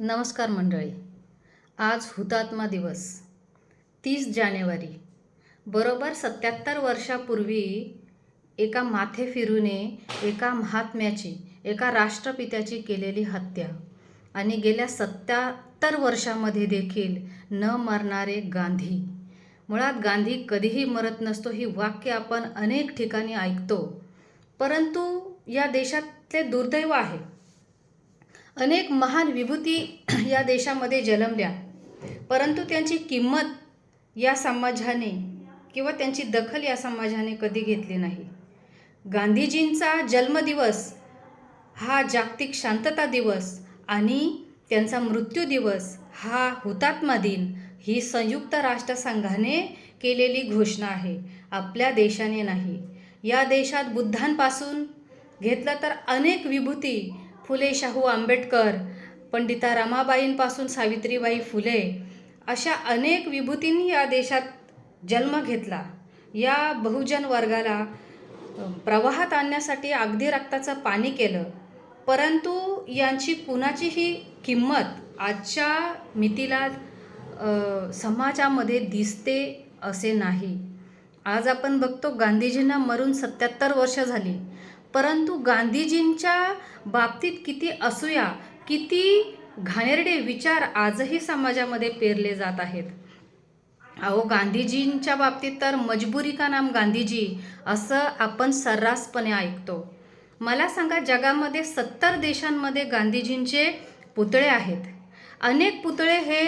नमस्कार मंडळी. आज हुतात्मा दिवस. तीस जानेवारी. बरोबर सत्याहत्तर वर्षापूर्वी एका माथे फिरूने एका महात्म्याची एका राष्ट्रपित्याची केलेली हत्या आणि गेल्या सत्याहत्तर वर्षामध्ये देखील न मरणारे गांधी. मुळात गांधी कधीही मरत नसतो ही वाक्य आपण अनेक ठिकाणी ऐकतो. परंतु या देशातले दुर्दैव आहे. अनेक महान विभूती या देशामध्ये जन्मल्या परंतु त्यांची किंमत या समाजाने किंवा त्यांची दखल या समाजाने कधी घेतली नाही. गांधीजींचा जन्मदिवस हा जागतिक शांतता दिवस आणि त्यांचा मृत्यू दिवस हा हुतात्मा दिन ही संयुक्त राष्ट्रसंघाने केलेली घोषणा आहे. आपल्या देशाने नाही. या देशात बुद्धांपासून घेतलं तर अनेक विभूती फुले शाहू आंबेडकर पंडिता रमाबाईंपासून सावित्रीबाई फुले अशा अनेक विभूतींनी या देशात जन्म घेतला. या बहुजन वर्गाला प्रवाहात आणण्यासाठी अगदी रक्ताचं पाणी केलं. परंतु यांची कुणाचीही किंमत आजच्या मितीला समाजामध्ये दिसते असे नाही. आज आपण बघतो गांधीजींना मरून सत्याहत्तर वर्ष झाली. परंतु गांधीजींच्या बाबतीत किती असूया किती घाणेरडे विचार आजही समाजामध्ये पेरले जात आहेत. अहो गांधीजींच्या बाबतीत तर मजबुरी का नाम गांधीजी असं आपण सर्रासपणे ऐकतो. मला सांगा जगामध्ये सत्तर देशांमध्ये गांधीजींचे पुतळे आहेत. अनेक पुतळे हे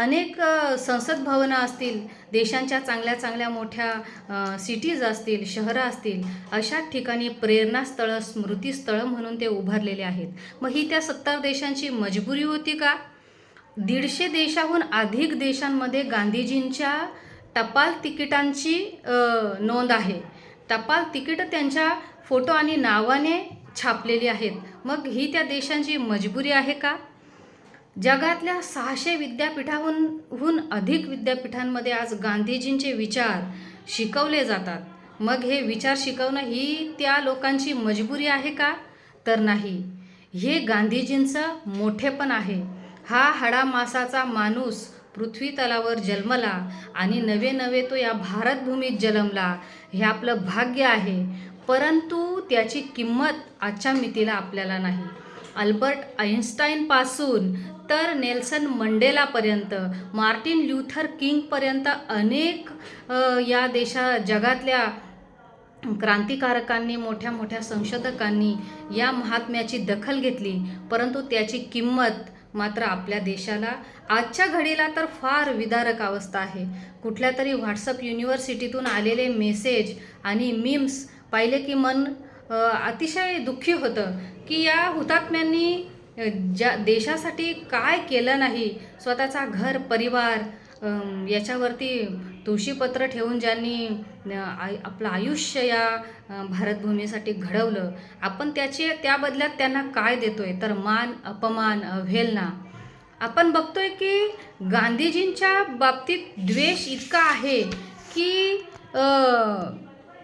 अनेक संसद भवनं असतील देशांच्या चांगल्या चांगल्या मोठ्या सिटीज असतील शहरं असतील अशा ठिकाणी प्रेरणास्थळं स्मृतीस्थळं म्हणून ते उभारलेले आहेत. मग ही त्या सत्तर देशांची मजबुरी होती का? दीडशे देशाहून अधिक देशांमध्ये गांधीजींच्या टपाल तिकिटांची नोंद आहे. टपाल तिकीट त्यांच्या फोटो आणि नावाने छापलेली आहेत. मग ही त्या देशांची मजबुरी आहे का? जगातल्या सहाशे विद्यापीठाहून हून अधिक विद्यापीठांमध्ये आज गांधीजींचे विचार शिकवले जातात. मग हे विचार शिकवणं ही त्या लोकांची मजबुरी आहे का? तर नाही. हे गांधीजींचं मोठेपण आहे. हा हाडामासाचा माणूस पृथ्वी तलावर जन्मला आणि नवे नवे तो या भारतभूमीत जन्मला हे आपलं भाग्य आहे. परंतु त्याची किंमत आजच्या मितीला आपल्याला नाही. अल्बर्ट आईन्स्टाईनपासून तर नेल्सन मंडेलापर्यंत मार्टिन ल्युथर किंगपर्यंत अनेक या देशा जगातल्या क्रांतिकारकांनी मोठ्या मोठ्या संशोधकांनी या महात्म्याची दखल घेतली. परंतु त्याची किंमत मात्र आपल्या देशाला आजच्या घडीला तर फार विदारक अवस्था आहे. कुठल्या तरी व्हॉट्सअप युनिव्हर्सिटीतून आलेले मेसेज आणि मीम्स पाहिले की मन अतिशय दुःखी होतं की या हुतात्म्यांनी ज्या देशासाठी काय केलं नाही स्वतःचा घर परिवार याच्यावरती तुळशीपत्र ठेवून ज्यांनी आपलं आयुष्य या भारतभूमीसाठी घडवलं आपण त्याचे त्या बदल्यात त्यांना काय देतोय? तर मान अपमान अवहेलना. आपण बघतोय की गांधीजींच्या बाबतीत द्वेष इतका आहे की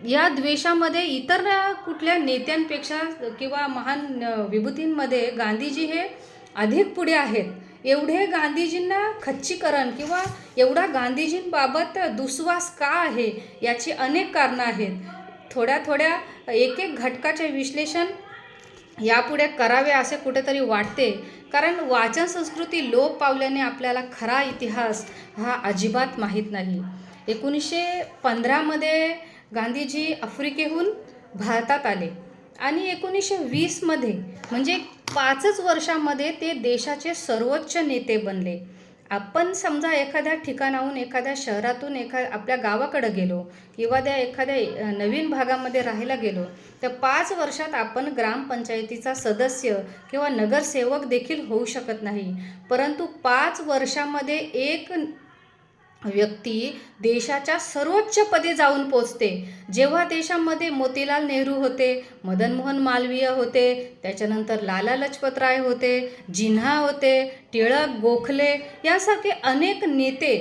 या द्वेषामध्ये इतर कुठल्या नेत्यांपेक्षा किंवा महान विभूतींमध्ये गांधीजी हे अधिक पुढे आहेत. एवढे गांधीजींना खच्चीकरण किंवा एवढा गांधीजींबाबत दुस्वास का आहे याची अनेक कारणं आहेत. थोड्या थोड्या एक एक घटकाचे विश्लेषण यापुढे करावे असे कुठेतरी वाटते. कारण वाचन संस्कृती लोप पावल्याने आपल्याला खरा इतिहास हा अजिबात माहीत नाही. एकोणीसशे पंधरामध्ये गांधीजी आफ्रिकेहून भारतात आले. आणि एकोणीसशे वीसमध्ये म्हणजे पाचच वर्षामध्ये ते देशाचे सर्वोच्च नेते बनले. आपण समजा एखाद्या ठिकाणाहून एखाद्या शहरातून एखा आपल्या गावाकडं गेलो किंवा त्या एखाद्या नवीन भागामध्ये राहायला गेलो तर पाच वर्षात आपण ग्रामपंचायतीचा सदस्य किंवा नगरसेवक देखील होऊ शकत नाही. परंतु पाच वर्षामध्ये एक व्यक्ती देशाच्या सर्वोच्च पदी जाऊन पोचते. जेव्हा देशामध्ये मोतीलाल नेहरू होते मदन मोहन मालवीय होते त्याच्यानंतर लाला लजपतराय होते जिन्हा होते टिळक गोखले यासारखे अनेक नेते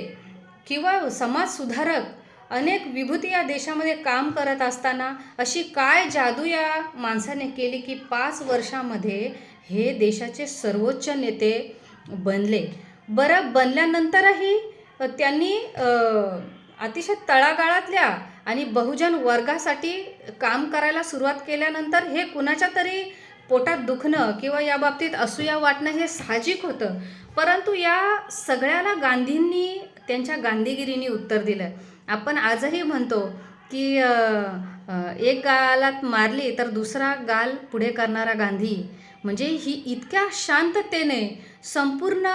किंवा समाजसुधारक अनेक विभूती या देशामध्ये काम करत असताना अशी काय जादू या माणसाने केली की पाच वर्षामध्ये हे देशाचे सर्वोच्च नेते बनले? बरं बनल्यानंतरही त्यांनी अतिशय तळागाळातल्या आणि बहुजन वर्गासाठी काम करायला सुरुवात केल्यानंतर हे कुणाच्या तरी पोटात दुखणं किंवा या बाबतीत असूया वाटणं हे साहजिक होतं. परंतु या सगळ्याला गांधींनी त्यांच्या गांधीगिरीने उत्तर दिलं. आपण आजही म्हणतो की एक गालात मारली तर दुसरा गाल पुढे करणारा गांधी. म्हणजे ही इतक्या शांततेने संपूर्ण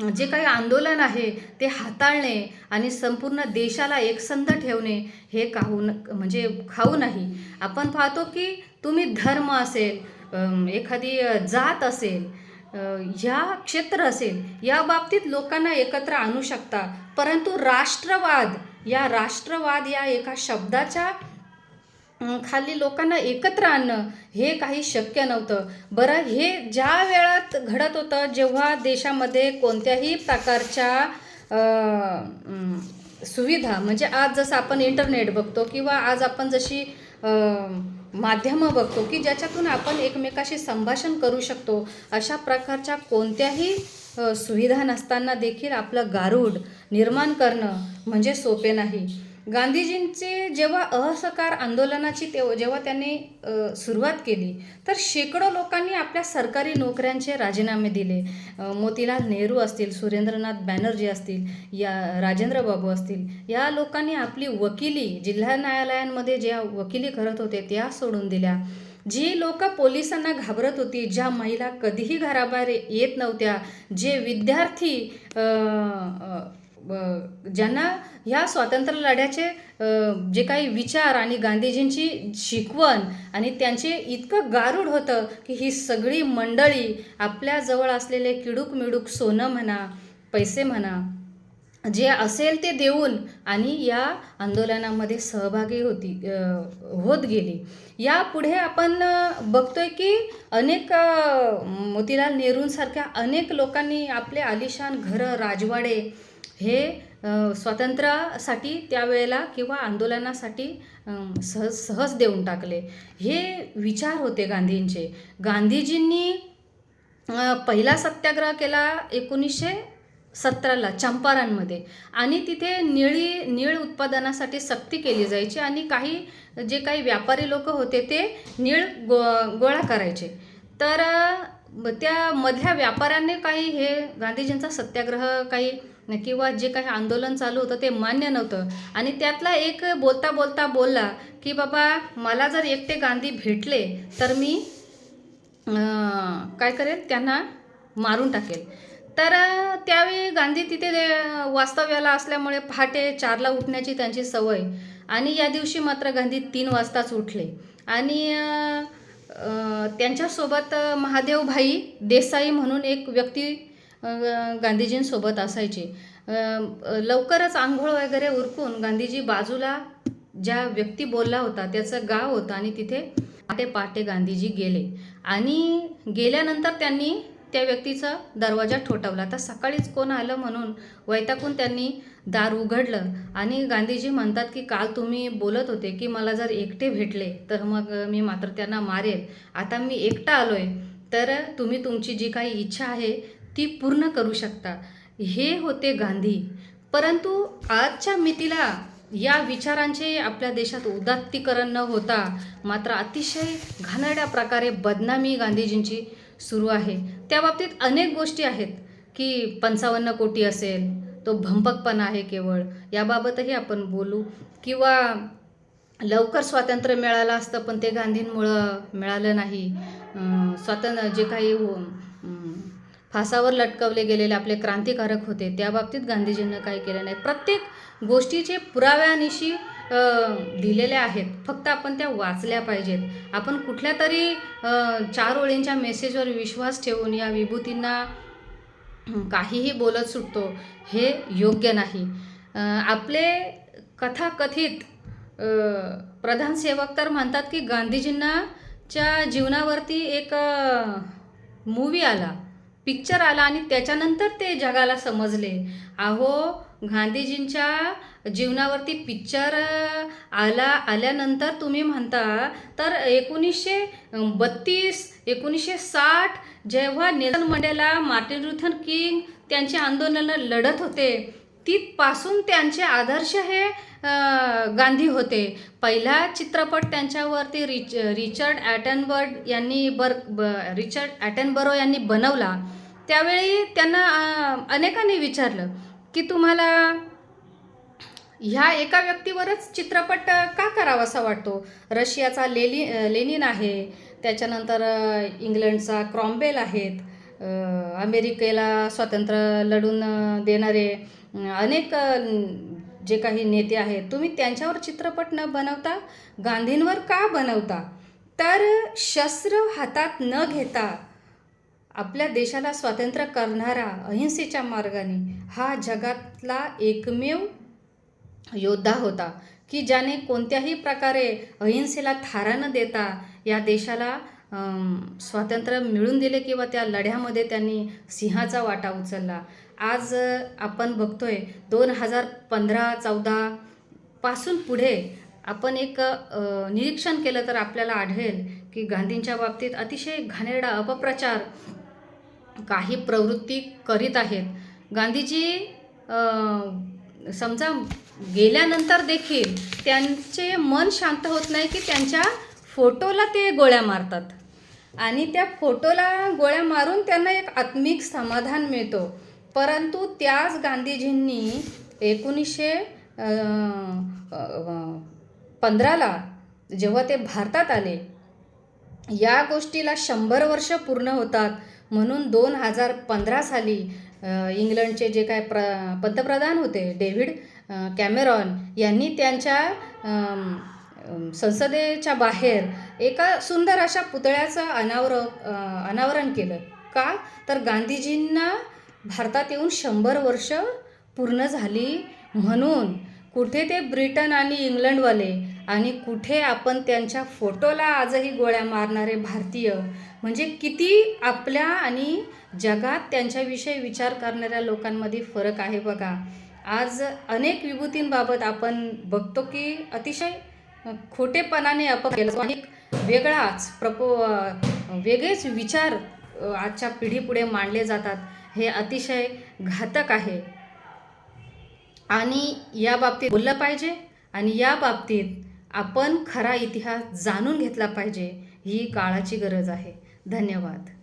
जे काही आंदोलन आहे ते हाताळणे आणि संपूर्ण देशाला एकसंध ठेवणे हे काहून म्हणजे खाऊ नाही. आपण पाहतो की तुम्ही धर्म असेल एखादी जात असेल ह्या क्षेत्र असेल या बाबतीत लोकांना एकत्र आणू शकता. परंतु राष्ट्रवाद या राष्ट्रवाद या एका शब्दाच्या खाली लोकांना एकत्र आणणं हे काही शक्य नव्हतं. बरं हे ज्या वेळात घडत होतं जेव्हा देशामध्ये कोणत्याही प्रकारच्या सुविधा म्हणजे आज जसं आपण इंटरनेट बघतो किंवा आज आपण जशी माध्यमं बघतो की ज्याच्यातून आपण एकमेकाशी संभाषण करू शकतो अशा प्रकारच्या कोणत्याही सुविधा नसताना देखील आपलं गारूड निर्माण करणं म्हणजे सोपे नाही. गांधीजींचे जेव्हा असहकार आंदोलनाची तेव्हा जेव्हा त्यांनी सुरुवात केली तर शेकडो लोकांनी आपल्या सरकारी नोकऱ्यांचे राजीनामे दिले. मोतीलाल नेहरू असतील सुरेंद्रनाथ बॅनर्जी असतील या राजेंद्र बाबू असतील या लोकांनी आपली वकिली जिल्हा न्यायालयांमध्ये ज्या वकिली करत होते त्या सोडून दिल्या. जी लोक पोलिसांना घाबरत होती ज्या महिला कधीही घराबाहेर येत नव्हत्या जे विद्यार्थी ज्यांना ह्या स्वातंत्र्य लढ्याचे जे काही विचार आणि गांधीजींची शिकवण आणि त्यांचे इतकं गारूड होतं की ही सगळी मंडळी आपल्याजवळ असलेले किडूक मिडूक सोनं म्हणा पैसे म्हणा जे असेल ते देऊन आणि या आंदोलनामध्ये सहभागी होती होत गेली. यापुढे आपण बघतोय की अनेक मोतीलाल नेहरूंसारख्या अनेक लोकांनी आपले आलिशान घरं राजवाडे हे स्वातंत्र्यासाठी त्यावेळेला किंवा आंदोलनासाठी सहज सहज देऊन टाकले. हे विचार होते गांधींचे. गांधीजींनी पहिला सत्याग्रह केला एकोणीसशे सतराला चंपारणमध्ये. आणि तिथे निळी नीळ उत्पादनासाठी सक्ती केली जायची आणि काही जे काही व्यापारी लोक होते ते नीळ गो गोळा करायचे. तर त्या मधल्या व्यापाऱ्यांनी काही हे गांधीजींचा सत्याग्रह काही किंवा जे काही आंदोलन चालू होतं ते मान्य नव्हतं. आणि त्यातला एक बोलता बोलता बोलला की बाबा मला जर एकटे गांधी भेटले तर मी काय करेल? त्यांना मारून टाकेल. तर त्यावेळी गांधी तिथे वास्तव्याला असल्यामुळे पहाटे चारला उठण्याची त्यांची सवय. आणि या दिवशी मात्र गांधी तीन वाजताच उठले. आणि त्यांच्यासोबत महादेवभाई देसाई म्हणून एक व्यक्ती गांधीजींसोबत असायचे. लवकरच आंघोळ वगैरे उरकून गांधीजी बाजूला ज्या व्यक्ती बोलला होता त्याचं गाव होतं आणि तिथे पाटे पहाटे गांधीजी गेले. आणि गेल्यानंतर त्यांनी त्या व्यक्तीचा दरवाजा ठोठावला. तर सकाळीच कोण आलं म्हणून वैतागून त्यांनी दार उघडलं आणि गांधीजी म्हणतात की काल तुम्ही बोलत होते की मला जर एकटे भेटले तर मग मी मात्र त्यांना मारेल. आता मी एकटा आलो आहे तर तुम्ही तुमची जी काही इच्छा आहे ती पूर्ण करू शकता. हे होते गांधी. परंतु आजच्या मितीला या विचारांचे आपल्या देशात उदात्तीकरण न होता मात्र अतिशय घाणेरड्या प्रकारे बदनामी गांधीजींची सुरू आहे. त्या बाबतीत अनेक गोष्टी आहेत की पंचावन्न कोटी असेल तो भंपकपणा आहे केवळ. याबाबतही आपण बोलू. किंवा लवकर स्वातंत्र्य मिळालं असतं पण ते गांधींमुळं मिळालं नाही. स्वातंत्र्य जे काही हो- फासावर लटकवले गेलेले आपले क्रांतिकारक होते. त्या बाबतीत गांधीजींना काही केलं नाही. प्रत्येक गोष्टीचे पुराव्यानिशी दिलेल्या दिलेले आहेत. फक्त आपण त्या वाचल्या पाहिजेत. आपण कुठल्या तरी चार ओळींच्या मेसेजवर विश्वास ठेवून या विभूतींना काहीही बोलत सुटतो हे योग्य नाही. आपले कथाकथित प्रधान सेवक तर म्हणतात की गांधीजींना च्या जीवनावरती एक मूवी आला. पिक्चर आला आणि त्याच्यानंतर ते जगाला समजले. अहो गांधीजींच्या जीवनावरती पिक्चर आला आल्यानंतर तुम्ही म्हणता तर एकोणीसशे बत्तीस एकोणीसशे साठ जेव्हा Nelson Mandela Martin Luther King त्यांचे आंदोलनं लढत होते तिथपासून त्यांचे आदर्श हे गांधी होते. पहिला चित्रपट त्यांच्यावरती रिच रिचर्ड ॲटनबर्ड यांनी बर ब रिचर्ड ॲटनबरो यांनी बनवला. त्यावेळी त्यांना अनेकांनी विचारलं की तुम्हाला ह्या एका व्यक्तीवरच चित्रपट का करावासा वाटतो? रशियाचा लेली लेनिन आहे. त्याच्यानंतर इंग्लंडचा क्रॉम्बेल आहेत. अमेरिकेला स्वातंत्र्य लढून देणारे अनेक जे काही नेते आहेत तुम्ही त्यांच्यावर चित्रपट न बनवता गांधींवर का बनवता? तर शस्त्र हातात न घेता आपल्या देशाला स्वातंत्र्य करणारा अहिंसेच्या मार्गाने हा जगातला एकमेव योद्धा होता की ज्याने कोणत्याही प्रकारे अहिंसेला थारा न देता या देशाला स्वातंत्र्य मिळून दिले किंवा त्या लढ्यामध्ये त्यांनी सिंहाचा वाटा उचलला. आज आपण बघतोय दोन हजार पंधरा चौदा पासून पुढे आपण एक निरीक्षण केलं तर आपल्याला आढळेल की गांधींच्या बाबतीत अतिशय घाणेरडा अपप्रचार काही प्रवृत्ती करीत आहेत. गांधीजी समजा गेल्यानंतर देखील त्यांचे मन शांत होत नाही की त्यांच्या फोटोला ते गोळ्या मारतात. आणि त्या फोटोला गोळ्या मारून त्यांना एक आत्मिक समाधान मिळतो. परंतु त्याच गांधीजींनी एकोणीसशे पंधराला जेव्हा ते भारतात आले या गोष्टीला शंभर वर्ष पूर्ण होतात म्हणून दोन हजार पंधरा साली इंग्लंडचे जे काय प्र पंतप्रधान होते डेव्हिड कॅमेरॉन यांनी त्यांच्या संसदेच्या बाहेर एका सुंदर अशा पुतळ्याचं अनावर अनावरण केलं. का? तर गांधीजींना भारतात येऊन शंभर वर्ष पूर्ण झाली म्हणून कुठे ते ब्रिटन आणि इंग्लंडवाले आणि कुठे आपण त्यांच्या फोटोला आजही गोळ्या मारणारे भारतीय म्हणजे किती आपल्या आणि जगात त्यांच्याविषयी विचार करणाऱ्या लोकांमध्ये फरक आहे बघा. आज अनेक विभूतींबाबत आपण बघतो की अतिशय खोटेपणाने अपकेल आणि वेगळाच प्रपो वेगळेच विचार आजच्या पिढीपुढे मांडले जातात. हे अतिशय घातक आहे. आणि या बाबतीत बोललं पाहिजे आणि या बाबतीत आपण खरा इतिहास जाणून घेतला पाहिजे ही काळाची गरज आहे. धन्यवाद.